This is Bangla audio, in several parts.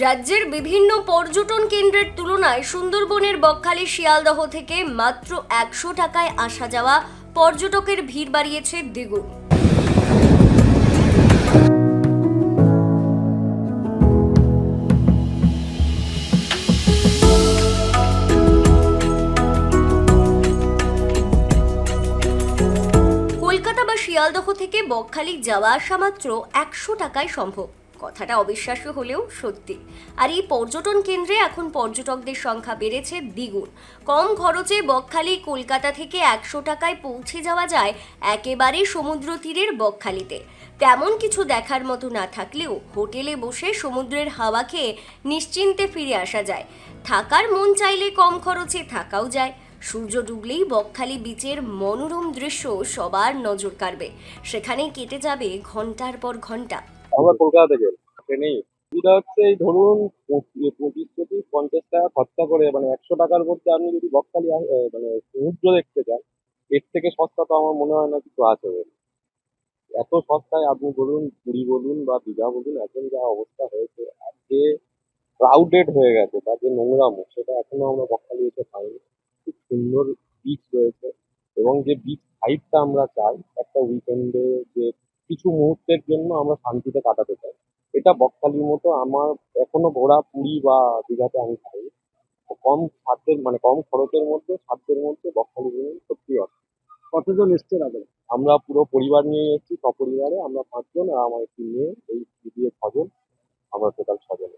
রাজ্যের বিভিন্ন পর্যটন কেন্দ্রের তুলনায় সুন্দরবনের বকখালি শিয়ালদহ থেকে মাত্র একশো টাকায় আসা যাওয়া পর্যটকের ভিড় বাড়িয়েছে দ্বিগুণ। কলকাতা বা শিয়ালদহ থেকে বকখালি যাওয়া আসা মাত্র একশো টাকায় সম্ভব। কথাটা অবিশ্বাস্য হলেও সত্যি। আর এই পর্যটন কেন্দ্রে এখন পর্যটকদের সংখ্যা বেড়েছে দ্বিগুণ। কম খরচে বকখালি কলকাতা থেকে একশো টাকায় পৌঁছে যাওয়া যায় একেবারে সমুদ্র তীরের বকখালিতে। তেমন কিছু দেখার মতো না থাকলেও হোটেলে বসে সমুদ্রের হাওয়া খেয়ে নিশ্চিন্তে ফিরে আসা যায়। থাকার মন চাইলে কম খরচে থাকাও যায়। সূর্য ডুবলেই বকখালি বিচের মনোরম দৃশ্য সবার নজর কাড়বে। সেখানেই কেটে যাবে ঘণ্টার পর ঘণ্টা। আমরা কলকাতা থেকে ট্রেনেই এটা হচ্ছে এই ধরুন, পঁচিশ পঁচিশ পঞ্চাশ টাকা খরচা করে মানে একশো টাকার মধ্যে আপনি যদি বকখালি মানে সমুদ্র দেখতে চান, এর থেকে সস্তা তো আমার মনে হয় না কিছু আছে। এত সস্তায় আপনি বলুন, পুরী বলুন বা দীঘা বলুন, এখন যা অবস্থা হয়েছে, আর যে ক্রাউডেড হয়ে গেছে, তার যে নোংরামো সেটা এখনও আমরা বকখালি এসে পাইনি। খুব সুন্দর বিচ রয়েছে, এবং যে বিচ সাইডটা আমরা চাই, একটা উইকেন্ডে যে কিছু মুহূর্তের জন্য আমরা শান্তিতে কাটাতে চাই। এটা বকখালির মতো আমার এখনও ঘোরা পুরী বা দীঘাতে আমি খাই কম সাধ্যের মানে কম খরচের মধ্যে সাধ্যের মধ্যে বকখালি ভ্রমণ সত্যি অর্থ কতজন এসছেন আপনারা? আমরা পুরো পরিবার নিয়ে এসেছি সপরিবারে। আমরা পাঁচজন আর আমার একটি মেয়ে এই দিয়ে ছজন। আমরা টোটাল ছজন।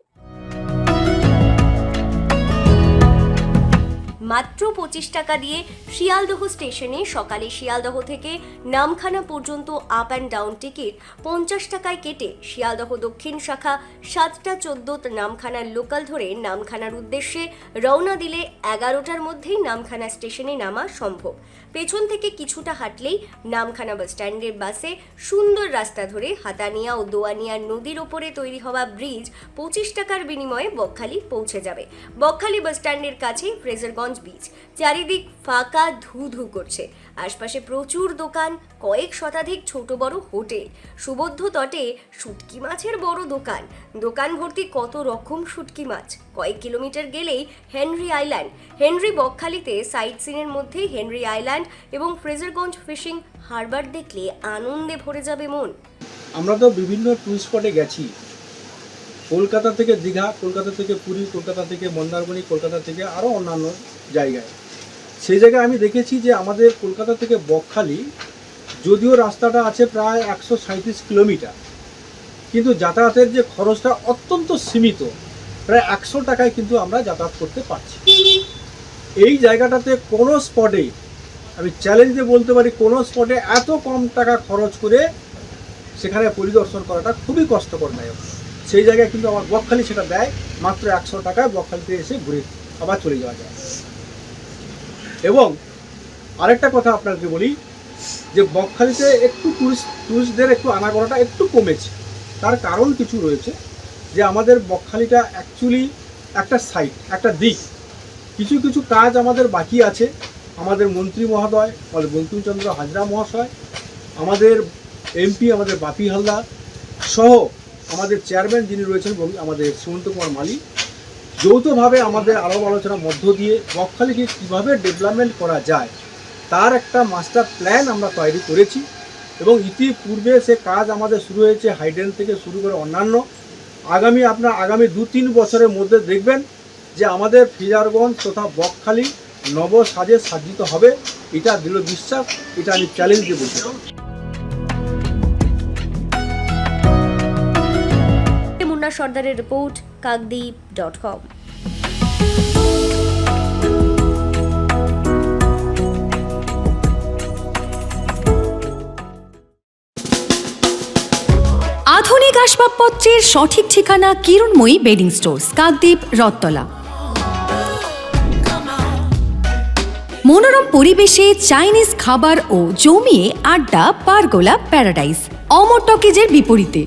মাত্র পঁচিশ টাকা দিয়ে শিয়ালদহ স্টেশনে সকালে শিয়ালদহ থেকে নামখানা পর্যন্ত আপ অ্যান্ড ডাউন টিকিট পঞ্চাশ টাকায় কেটে শিয়ালদহ দক্ষিণ শাখা সাতটা চোদ্দ নামখানার লোকাল ধরে নামখানার উদ্দেশ্যে রওনা দিলে এগারোটার মধ্যেই নামখানা স্টেশনে নামা সম্ভব। পেছন থেকে কিছুটা হাঁটলেই নামখানা বাস স্ট্যান্ডের বাসে সুন্দর রাস্তা ধরে হাতানিয়া ও দোয়ানিয়া নদীর ওপরে তৈরি হওয়া ব্রিজ পঁচিশ টাকার বিনিময়ে বকখালি পৌঁছে যাবে। বকখালি বাস স্ট্যান্ডের কাছে ফ্রেজারগঞ্জ বিচ চারিদিক ফাঁকা ধু ধু করছে। আশপাশে প্রচুর দোকান, কয়েক শতাধিক ছোট বড় হোটেল। সুবদ্ধ তটে শুটকি মাছের বড় দোকান। দোকান ভর্তি কত রকম শুটকি মাছ? কয়েক কিলোমিটার গেলেই হেনরি আইল্যান্ড। হেনরি বকখালিতে সাইট সিনের মধ্যে হেনরি আইল্যান্ড এবং ফ্রেজারগঞ্জ ফিশিং হারবার দেখলে আনন্দে ভরে যাবে মন। আমরা তো বিভিন্ন টুরিস্ট স্পটে গেছি। কলকাতা থেকে দীঘা, কলকাতা থেকে পুরী, কলকাতা থেকে মন্দারমণি, কলকাতা থেকে আরও অন্যান্য জায়গায়। সেই জায়গায় আমি দেখেছি যে আমাদের কলকাতা থেকে বকখালি, যদিও রাস্তাটা আছে প্রায় একশো সাঁত্রিশ কিলোমিটার, কিন্তু যাতায়াতের যে খরচটা অত্যন্ত সীমিত, প্রায় একশো টাকায় কিন্তু আমরা যাতায়াত করতে পারছি। এই জায়গাটাতে কোনো স্পটে, আমি চ্যালেঞ্জ বলতে পারি, কোনো স্পটে এত কম টাকা খরচ করে সেখানে পরিদর্শন করাটা খুবই কষ্টকর নায়ক সেই জায়গায় কিন্তু আমার বকখালি সেটা দেয়, মাত্র একশো টাকায় বকখালিতে এসে ঘুরে আবার চলে যাওয়া যায়। এবং আরেকটা কথা আপনাকে বলি, যে বকখালিতে একটু টুরিস্ট টুরিস্টদের একটু আনাগোনাটা একটু কমেছে। তার কারণ কিছু রয়েছে, যে আমাদের বকখালিটা অ্যাকচুয়ালি একটা সাইট একটা দিক। কিছু কিছু কাজ আমাদের বাকি আছে। আমাদের মন্ত্রী মহোদয়, আমাদের বঙ্কিমচন্দ্র হাজরা মহাশয়, আমাদের এমপি আমাদের বাপি হালদার সহ আমাদের চেয়ারম্যান যিনি রয়েছেন আমাদের সুমন্ত কুমার মালি যৌথভাবে আমাদের আলাপ আলোচনার মধ্য দিয়ে বকখালিকে কীভাবে ডেভেলপমেন্ট করা যায়, তার একটা মাস্টার প্ল্যান আমরা তৈরি করেছি এবং ইতিপূর্বে সে কাজ আমাদের শুরু হয়েছে হাইড্রেন থেকে শুরু করে অন্যান্য। আগামী আপনার আগামী দু তিন বছরের মধ্যে দেখবেন যে আমাদের ফিজারগঞ্জ তথা বকখালি নব সাজে সাজ্জিত হবে, এটা দৃঢ় বিশ্বাস, এটা আমি চ্যালেঞ্জ দিয়ে বলতে পারি মুন্না সর্দারের রিপোর্ট কাকদ্বীপ ডট কম আধুনিক আসবাবপত্রের সঠিক ঠিকানা কিরণময়ী বেডিং স্টোর্স, কাকদ্বীপ রত্তলা মনোরম পরিবেশে চাইনিজ খাবার ও জমিয়ে আড্ডা পারগোলা প্যারাডাইস অমর টকিজের বিপরীতে।